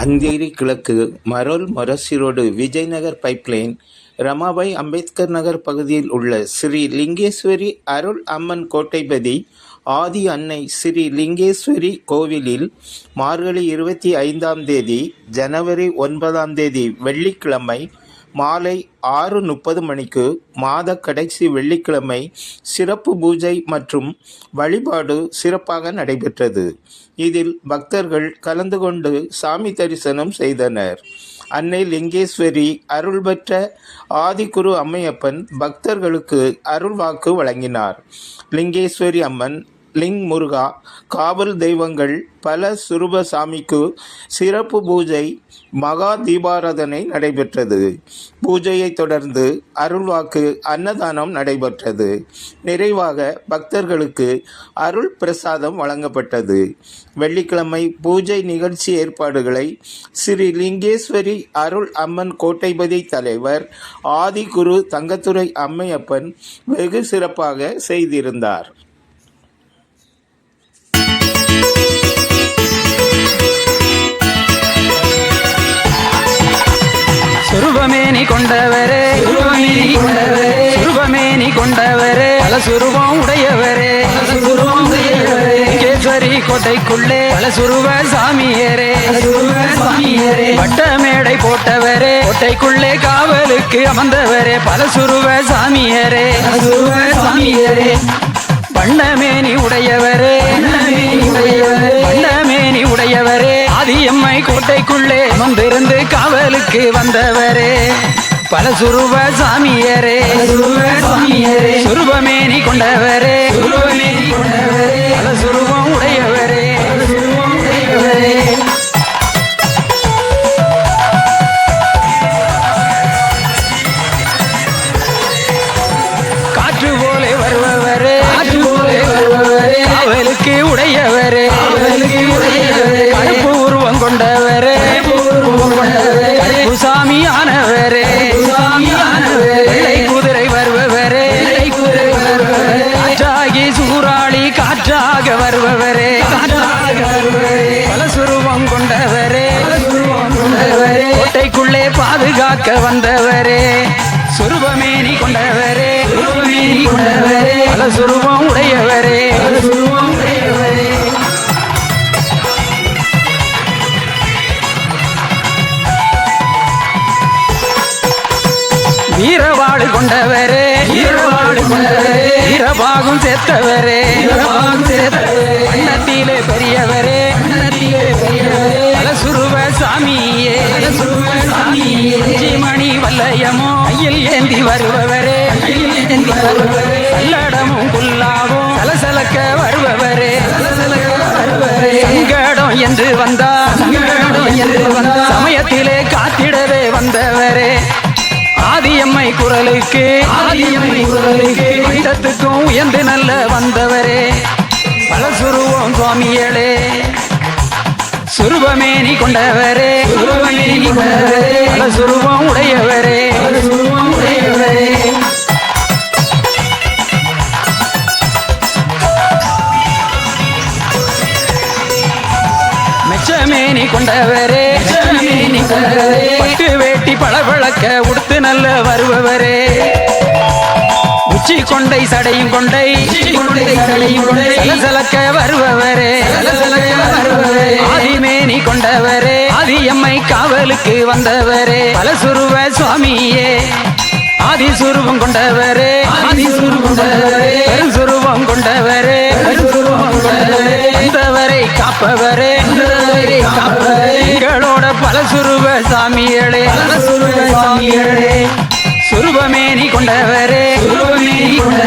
அந்தேரி கிழக்கு மரோல் மொரசிரோடு விஜய்நகர் பைப்லைன் ரமாபாய் அம்பேத்கர் நகர் பகுதியில் உள்ள ஸ்ரீ லிங்கேஸ்வரி அருள் அம்மன் கோட்டைபதி ஆதி அன்னை ஸ்ரீ லிங்கேஸ்வரி கோவிலில் மார்கழி இருபத்தி ஐந்தாம் தேதி ஜனவரி ஒன்பதாம் தேதி வெள்ளிக்கிழமை மாலை ஆறு முப்பது மணிக்கு மாத கடைசி வெள்ளிக்கிழமை சிறப்பு பூஜை மற்றும் வழிபாடு சிறப்பாக நடைபெற்றது. இதில் பக்தர்கள் கலந்து கொண்டு சாமி தரிசனம் செய்தனர். அன்னை லிங்கேஸ்வரி அருள் பெற்ற ஆதிக்குரு அம்மையப்பன் பக்தர்களுக்கு அருள்வாக்கு வழங்கினார். லிங்கேஸ்வரி அம்மன் லிங் முருகா காவல் தெய்வங்கள் பல சுரூப சாமிக்கு சிறப்பு பூஜை மகா தீபாராதனை நடைபெற்றது. பூஜையை தொடர்ந்து அருள்வாக்கு அன்னதானம் நடைபெற்றது. நிறைவாக பக்தர்களுக்கு அருள் பிரசாதம் வழங்கப்பட்டது. வெள்ளிக்கிழமை பூஜை நிகழ்ச்சி ஏற்பாடுகளை ஸ்ரீ லிங்கேஸ்வரி அருள் அம்மன் கோட்டைபதி தலைவர் ஆதிகுரு தங்கத்துரை அம்மையப்பன் வெகு சிறப்பாக செய்திருந்தார். சுருபமேனி கொண்டவரே. சுருபமேனி கொண்டவரே. சுருபமேனி கொண்டவரே. பல சுருபம் உடையவரே. கேசரி கோட்டைக்குள்ளே பல சுருவ சாமியரே. சாமியரே. வட்ட மேடை போட்டவரே. கோட்டைக்குள்ளே காவலுக்கு அமர்ந்தவரே. பல சுருவ சாமியரே. சுருவ சாமியரே. வண்ணமேனி உடையவரே. வண்ணமேனி பல சுருவ சாமியரே சாமியரே சுருபமேனி கொண்டவரே. பல சுருவம் உடையவரே. காற்று போல வருபவரே. காற்று போல வருபவரே. காவலுக்கு உடையவரே. காவலுக்கு உடையவரே. கருப்பு உருவம் கொண்டவரே. கருப்பு சாமி காக்க வந்தவரே சுருபமேனி கொண்டவரே சுருபமேனி கொண்டவரே பல சுரூபம் உடையவரே. சுரூபம் உடையவரே வீரவாடு கொண்டவரே வீரவாடு கொண்டவரே வீரபாகும் சேர்த்தவரே. வீரபாகும் சேர்த்தவரே. அன்னத்திலே பெரியவரே அன்னத்திலே பெரியவரே. பல சுரூப அலசுருவ சாமியே மணி வல்லயமோ கையில் ஏந்தி வருபவரே கையில் ஏந்தி வருபவரே சல்லடமும் குல்லாவும் சலசலக்க வருபவரே சலசலக்க வருபவரே சங்கடம் என்று வந்தா சங்கடம் என்று வந்தா சமயத்திலே காத்திடவே வந்தவரே. ஆதியம்மை குரலுக்கு ஆதியம்மை குரலுக்கு பீடத்துக்கும் உயர்ந்து நல்ல வந்தவரே. பல சுருவம் சுவாமியளே சுருபமேனி கொண்டவரே சுருபமேனி சுருவம் உடையவரே பல உடையவரே மெச்சமேனி கொண்டவரே பட்டு வேட்டி பளபளக்க உடுத்து நல்ல வருபவரே உச்சி கொண்டை சடையும் கொண்டை கொண்டை காவலுக்கு வந்தவரே. பல சுருவ சுவாமியே. ஆதி சுருவம் கொண்டவரே. ஆதி சுருவம் கொண்டவரே. பெரும் சுருவம் கொண்டவரே. பெரும் சுருவம் கொண்டவரே. வந்தவரை காப்பவரே. வந்தவரை காப்பவரே. எங்களோட பல சுருவ சாமியளே பல சுருவ சாமியளே சுருபமேனி கொண்டவரே. சுருபமேனி கொண்ட